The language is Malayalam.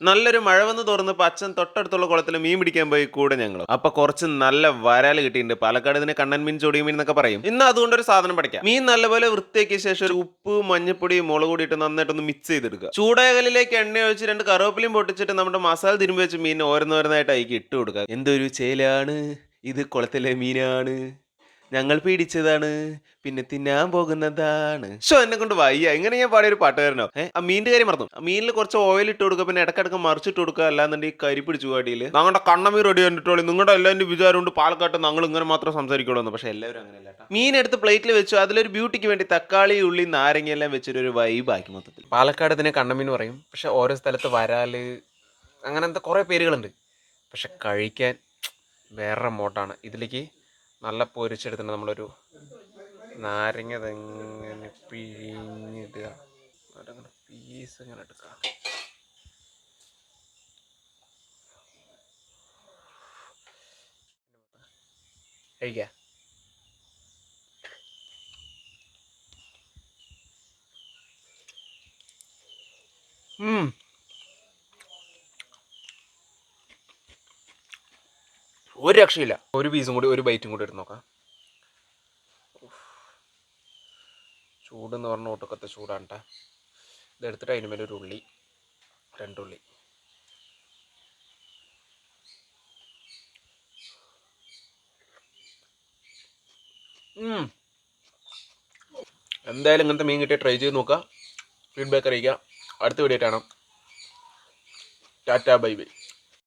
നല്ലൊരു മഴ വന്ന് തുറന്നപ്പോൾ അച്ഛൻ തൊട്ടടുത്തുള്ള കുളത്തിൽ മീൻ പിടിക്കാൻ പോയി കൂടെ ഞങ്ങൾ അപ്പൊ കുറച്ച് നല്ല വരാൽ കിട്ടിയിട്ടുണ്ട്. പാലക്കാട് ഇതിന് കണ്ണൻ മീൻ ചൊടിയ മീൻ എന്നൊക്കെ പറയും. ഇന്ന് അതുകൊണ്ട് ഒരു സാധനം പഠിക്കാം മീൻ നല്ലപോലെ വൃത്തിയാക്കിയ ശേഷം ഒരു ഉപ്പ് മഞ്ഞപ്പൊടി മുളക് കൂടിയിട്ട് നന്നായിട്ടൊന്ന് മിക്സ് ചെയ്തെടുക്കുക. ചൂടകലിലേക്ക് എണ്ണ ഒഴിച്ച് രണ്ട് കറുവേപ്പിലയും പൊട്ടിച്ചിട്ട് നമ്മുടെ മസാല തിരുമ്പി വെച്ച് മീൻ ഓരോന്നോരോന്നായിട്ട് അയക്കി ഇട്ട് കൊടുക്കുക. എന്തൊരു ചേലാണ്? ഇത് കുളത്തിലെ മീനാണ്. ഞങ്ങൾ പീഡിച്ചതാണ് പിന്നെ തിന്നാൻ പോകുന്നതാണ്. ഷോ എന്നെ കൊണ്ട് വയ്യ. ഇങ്ങനെ ഞാൻ പാടിയ ഒരു പാട്ടുകാരനോ? ഏഹ് ആ മീനിന്റെ കാര്യം മറന്നു. ആ മീനിൽ കുറച്ച് ഓയിൽ ഇട്ട് കൊടുക്കുക പിന്നെ ഇടക്കിടക്ക് മറിച്ചിട്ട് കൊടുക്കുക അല്ലാന്നുണ്ടെങ്കിൽ കരി പിടിച്ചു അടിയിൽ ഞങ്ങളുടെ കണ്ണമീർ റെഡി കണ്ടിട്ടോളി നിങ്ങളുടെ എല്ലാവരും വിചാരം കൊണ്ട് പാലക്കാട്ട് ഞങ്ങൾ ഇങ്ങനെ മാത്രം സംസാരിക്കുള്ളൂ പക്ഷെ എല്ലാവരും അങ്ങനെയല്ല. മീൻ എടുത്ത് പ്ലേറ്റിൽ വെച്ചു. അതിലൊരു ബ്യൂട്ടിക്ക് വേണ്ടി തക്കാളി ഉള്ളി നാരങ്ങ എല്ലാം വെച്ചൊരു ഒരു വൈബാക്കി മൊത്തത്തിൽ പാലക്കാട് ഇതിനെ കണ്ണമീൻ പറയും. പക്ഷെ ഓരോ സ്ഥലത്ത് വരാൽ അങ്ങനത്തെ കുറേ പേരുകളുണ്ട്. പക്ഷെ കഴിക്കാൻ വേറെ മോട്ടാണ് ഇതിലേക്ക് നല്ല പൊരിച്ചെടുത്തിട്ട് നമ്മളൊരു നാരങ്ങ ഇതെങ്ങനെ പിഴിഞ്ഞിടുക. അതങ്ങനെ പീസ് ഇങ്ങനെ എടുക്കുക കഴിക്കുക ഉം. ഒരു രക്ഷയില്ല. ഒരു പീസും കൂടി ഒരു ബൈറ്റും കൂടി എടുത്ത് നോക്കാം. ചൂടെന്ന് പറഞ്ഞ ഒട്ടുക്കത്തെ ചൂടാണ് കേട്ടോ ഇതെടുത്തിട്ട് അതിന് മേലെ ഒരു ഉള്ളി രണ്ടുള്ളി. എന്തായാലും ഇങ്ങനത്തെ മീൻ കിട്ടിയ ട്രൈ ചെയ്ത് നോക്കുക ഫീഡ്ബാക്ക് അറിയിക്കുക അടുത്ത വീഡിയോ കാണാം. Tata bye bye.